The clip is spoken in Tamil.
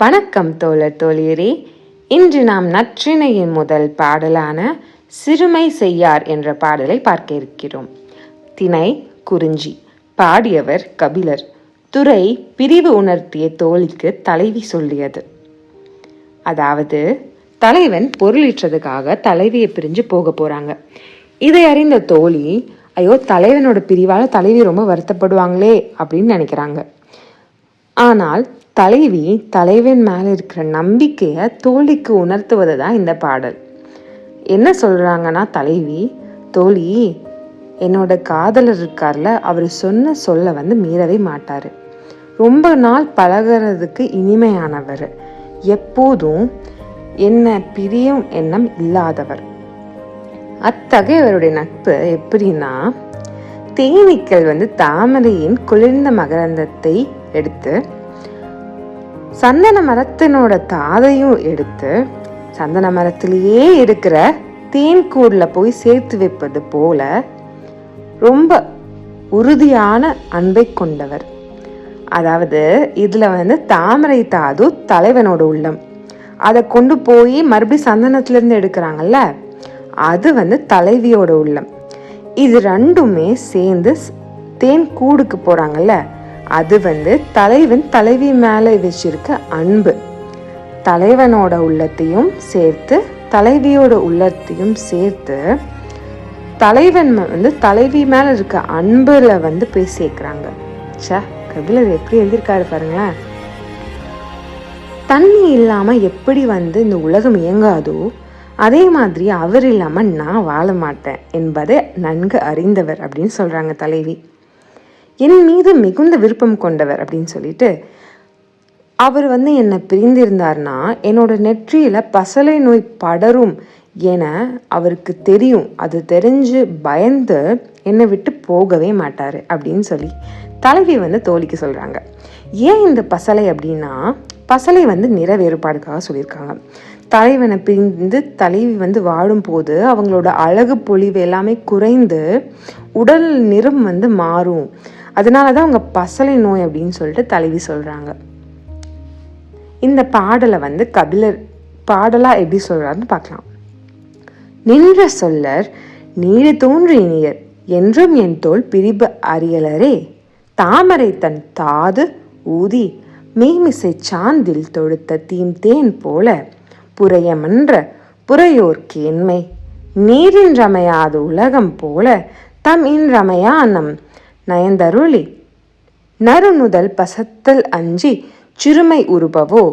வணக்கம் தோழர் தோழியரே. இன்று நாம் நற்றிணையின் முதல் பாடலான சிறுமை செய்யார் என்ற பாடலை பார்க்க இருக்கிறோம். திணை குறிஞ்சி. பாடியவர் கபிலர். துறை பிரிவு உணர்த்திய தோழிக்கு தலைவி சொல்லியது. அதாவது தலைவன் பொருளீற்றதுக்காக தலைவியை பிரிஞ்சு போக போறாங்க. இதை அறிந்த தோழி ஐயோ தலைவனோட பிரிவால தலைவி ரொம்ப வருத்தப்படுவாங்களே அப்படின்னு நினைக்கிறாங்க. ஆனால் தலைவி தலைவன் மேலே இருக்கிற நம்பிக்கையை தோழிக்கு உணர்த்துவது தான் இந்த பாடல். என்ன சொல்கிறாங்கன்னா தலைவி தோழி என்னோட காதலர் இருக்கார்ல அவர் சொன்ன சொல்ல வந்து மீறவே மாட்டார். ரொம்ப நாள் பழகிறதுக்கு இனிமையானவர். எப்போதும் என்ன பிரியும் எண்ணம் இல்லாதவர். அத்தகையவருடைய நட்பு எப்படின்னா தேனீக்கள் வந்து தாமரையின் குளிர்ந்த மகரந்தத்தை எடுத்து சந்தன மரத்தினோட தாதையும் எடுத்து சந்தன மரத்திலேயே இருக்கிற தேன்கூடில் போய் சேர்த்து வைப்பது போல ரொம்ப உறுதியான அன்பை கொண்டவர். அதாவது இதில் வந்து தாமரை தாது தலைவனோட உள்ளம். அதை கொண்டு போய் மறுபடியும் சந்தனத்திலேருந்து எடுக்கிறாங்கல்ல அது வந்து தலைவியோட உள்ளம். இது ரெண்டுமே சேர்ந்து தேன் கூடுக்கு போகிறாங்கல்ல அது வந்து தலைவன் தலைவி மேலே வச்சிருக்க அன்பு. தலைவனோட உள்ளத்தையும் சேர்த்து தலைவியோட உள்ளத்தையும் சேர்த்து தலைவன் வந்து தலைவி மேலே இருக்க அன்புல வந்து போய் சேர்க்குறாங்க. சே கபிலர் எப்படி எழுதியிருக்காரு பாருங்களேன். தண்ணி இல்லாமல் எப்படி வந்து இந்த உலகம் இயங்காதோ அதே மாதிரி அவர் இல்லாமல் நான் வாழ மாட்டேன் என்பதை நன்கு அறிந்தவர் அப்படின்னு சொல்கிறாங்க தலைவி. என் மீது மிகுந்த விருப்பம் கொண்டவர் அப்படின்னு சொல்லிட்டு அவர் வந்து என்னை பிரிந்திருந்தார்னா என்னோட நெற்றியில் பசலை நோய் படரும் என அவருக்கு தெரியும். அது தெரிஞ்சு பயந்து என்னை விட்டு போகவே மாட்டார் அப்படின்னு சொல்லி தலைவி வந்து தோழிக்கு சொல்கிறாங்க ஏன் இந்த பசலை அப்படின்னா பசலை வந்து நிற வேறுபாடுக்காக சொல்லியிருக்காங்க. தலைவனை பிரிந்து தலைவி வந்து வாழும்போது அவங்களோட அழகு பொழிவு எல்லாமே குறைந்து உடல் நிறம் வந்து மாறும். அதனால தான் அவங்க பசலை நோய் அப்படின்னு சொல்லிட்டு தலைவி சொல்கிறாங்க இந்த பாடலை வந்து கபிலர் பாடலாக எப்படி சொல்கிறாருன்னு பார்க்கலாம். நின்ற சொல்லர் நீடு தோன்று இனியர் என்றும் என் தோல் பிரிபு அறியலரே தாமரை தன் தாது ஊதி மேமிசை சாந்தில் தொடுத்த தீம் தேன் போல புறையமன்ற புறையோர் கேண்மை நீரின்றமையாத உலகம் போல தம் இன்றமையா நம் நயந்தருளி. நறுநுதல் பசத்தல் அஞ்சி சிறுமை உருபவோ?